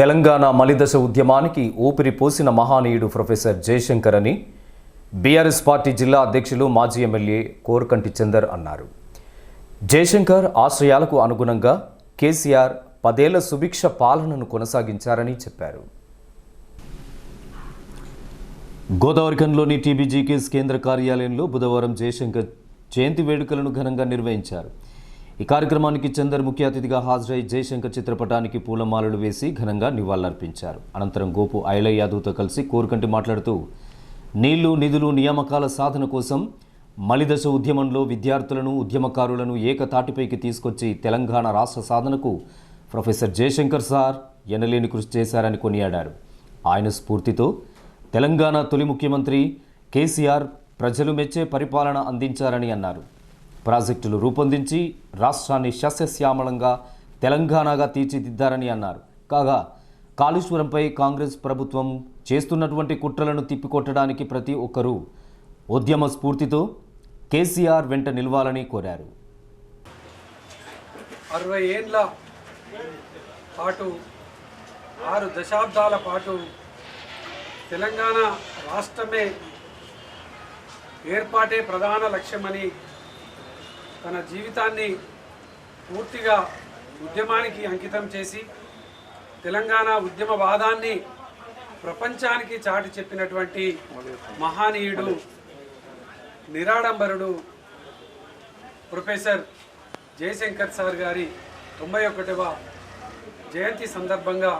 తెలంగాణ మలిదశ ఉద్యమానికి ఊపిరి పోసిన మహానీయుడు ప్రొఫెసర్ జయశంకర్ అని బీఆర్ఎస్ పార్టీ జిల్లా అధ్యక్షులు మాజీ ఎమ్మెల్యే కోరకంటి చందర్ అన్నారు. జయశంకర్ ఆశయాలకు అనుగుణంగా కేసీఆర్ పదేళ్ళ సుభిక్ష పాలనను కొనసాగించారని చెప్పారు. గోదావరిఖండ్లోని టీబీజీకేస్ కేంద్ర కార్యాలయంలో బుధవారం జయశంకర్ జయంతి వేడుకలను ఘనంగా నిర్వహించారు. ఈ కార్యక్రమానికి చందర్ ముఖ్య అతిథిగా హాజరై జయశంకర్ చిత్రపటానికి పూలమాలలు వేసి ఘనంగా నివాళులర్పించారు. అనంతరం గోపు ఐలయ్య యాదవ్తో కలిసి కోరుకంటి మాట్లాడుతూ నీళ్ళు నిధులు నియామకాల సాధన కోసం మలిదశ ఉద్యమంలో విద్యార్థులను ఉద్యమకారులను ఏకతాటిపైకి తీసుకొచ్చి తెలంగాణ రాష్ట్ర సాధనకు ప్రొఫెసర్ జయశంకర్ సార్ ఎనలేని కృషి చేశారని కొనియాడారు. ఆయన స్ఫూర్తితో తెలంగాణ తొలి ముఖ్యమంత్రి కేసీఆర్ ప్రజలు మెచ్చే పరిపాలన అందించారని అన్నారు. ప్రాజెక్టులు రూపొందించి రాష్ట్రాన్ని సస్యశ్యామలంగా తెలంగాణగా తీర్చిదిద్దారని అన్నారు. కాగా కాళేశ్వరంపై కాంగ్రెస్ ప్రభుత్వం చేస్తున్నటువంటి కుట్రలను తిప్పికొట్టడానికి ప్రతి ఒక్కరూ ఉద్యమ స్ఫూర్తితో కేసీఆర్ వెంట నిలవాలని కోరారు. అరవై ఏండ్ల పాటు ఆరు దశాబ్దాల పాటు తెలంగాణ రాష్ట్రమే ఏర్పాటే ప్రధాన లక్ష్యమని తన జీవితాన్ని పూర్తిగా ఉద్యమానికి అంకితం చేసి తెలంగాణ ఉద్యమవాదాన్ని ప్రపంచానికి చాటి చెప్పినటువంటి మహానీయుడు నిరాడంబరుడు ప్రొఫెసర్ జయశంకర్ సార్ గారి తొంభై ఒకటవ జయంతి సందర్భంగా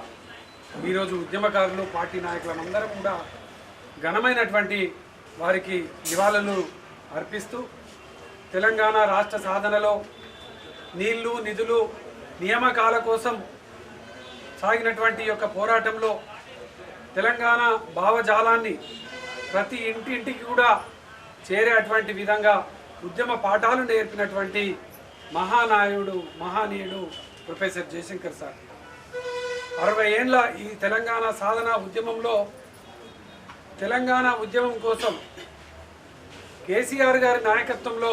ఈరోజు ఉద్యమకారులు పార్టీ నాయకులందరం కూడా ఘనమైనటువంటి వారికి నివాళులు అర్పిస్తూ తెలంగాణ రాష్ట్ర సాధనలో నీళ్ళు నిధులు నియామకాల కోసం సాగినటువంటి యొక్క పోరాటంలో తెలంగాణ భావజాలాన్ని ప్రతి ఇంటింటికి కూడా చేరేటువంటి విధంగా ఉద్యమ పాఠాలు నేర్పినటువంటి మహానాయుడు మహానీయుడు ప్రొఫెసర్ జయశంకర్ సార్. అరవై ఏండ్ల ఈ తెలంగాణ సాధన ఉద్యమంలో తెలంగాణ ఉద్యమం కోసం కేసీఆర్ గారి నాయకత్వంలో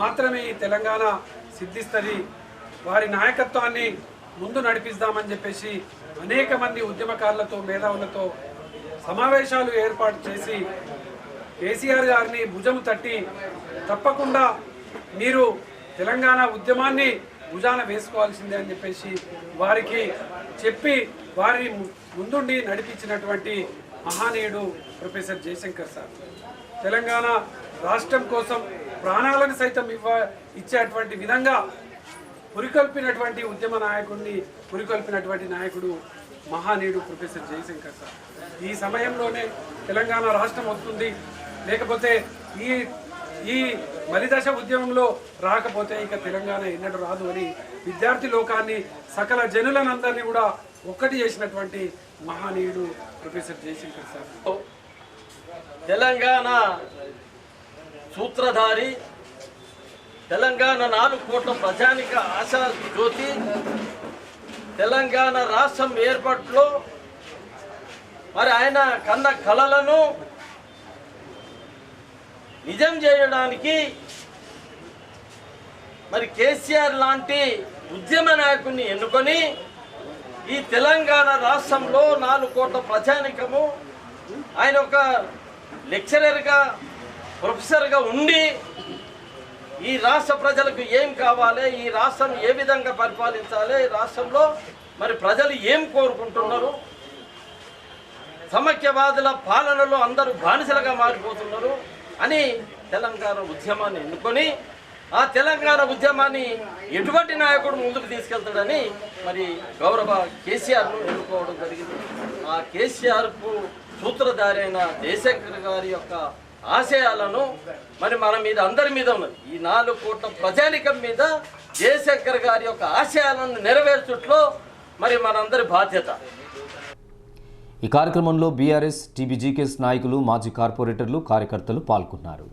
మాత్రమే ఈ తెలంగాణ సిద్ధిస్తుంది. వారి నాయకత్వాన్ని ముందు నడిపిస్తామని చెప్పేసి అనేక మంది ఉద్యమకారులతో మేధావులతో సమావేశాలు ఏర్పాటు చేసి కేసీఆర్ గారిని భుజము తట్టి తప్పకుండా మీరు తెలంగాణ ఉద్యమాన్ని భుజాన వేసుకోవాల్సిందే అని చెప్పేసి వారికి చెప్పి వారి ముందుండి నడిపించినటువంటి మహానీయుడు ప్రొఫెసర్ జయశంకర్ సార్. తెలంగాణ రాష్ట్రం కోసం ప్రాణాలను సైతం ఇవ్వ ఇచ్చేటువంటి విధంగా పురికొల్పినటువంటి ఉద్యమ నాయకుడిని పురికొల్పినటువంటి నాయకుడు మహానీయుడు ప్రొఫెసర్ జయశంకర్ సార్. ఈ సమయంలోనే తెలంగాణ రాష్ట్రం వస్తుంది. లేకపోతే ఈ ఈ మలిదశ ఉద్యమంలో రాకపోతే ఇక తెలంగాణ ఎన్నడూ రాదు అని విద్యార్థి లోకాన్ని సకల జనులనందరినీ కూడా ఒక్కటి చేసినటువంటి మహానీయుడు ప్రొఫెసర్ జయశంకర్ సార్. తెలంగాణ సూత్రధారి తెలంగాణ నాలుగు కోట్ల ప్రజానిక ఆశా జ్యోతి తెలంగాణ రాష్ట్రం ఏర్పాటులో మరి ఆయన కన్న కళలను నిజం చేయడానికి మరి కేసీఆర్ లాంటి ఉద్యమ నాయకుడిని ఎన్నుకొని ఈ తెలంగాణ రాష్ట్రంలో నాలుగు కోట్ల ప్రజానికము ఆయన ఒక లెక్చరర్గా ప్రొఫెసర్గా ఉండి ఈ రాష్ట్ర ప్రజలకు ఏం కావాలి ఈ రాష్ట్రం ఏ విధంగా పరిపాలించాలి ఈ రాష్ట్రంలో మరి ప్రజలు ఏం కోరుకుంటున్నారు? సమైక్యవాదుల పాలనలో అందరూ బానిసలుగా మారిపోతున్నారు అని తెలంగాణ ఉద్యమాన్ని ఎన్నుకొని ఆ తెలంగాణ ఉద్యమాన్ని ఎటువంటి నాయకుడు ముందుకు తీసుకెళ్తాడని మరి గౌరవ కేసీఆర్ను ఎన్నుకోవడం జరిగింది. ఆ కేసీఆర్కు సూత్రధారైన అయిన జయశంకర్ గారి యొక్క ఆశయాలను మరి మన మీద అందరి మీద ఉన్నది. ఈ నాలుగు కోట్ల ప్రజానికం మీద జయశంకర్ గారి యొక్క ఆశయాలను నెరవేర్చుట్లో మరి మనందరి బాధ్యత. ఈ కార్యక్రమంలో బీఆర్ఎస్ టీబీజీకేఎస్ నాయకులు మాజీ కార్పొరేటర్లు కార్యకర్తలు పాల్గొన్నారు.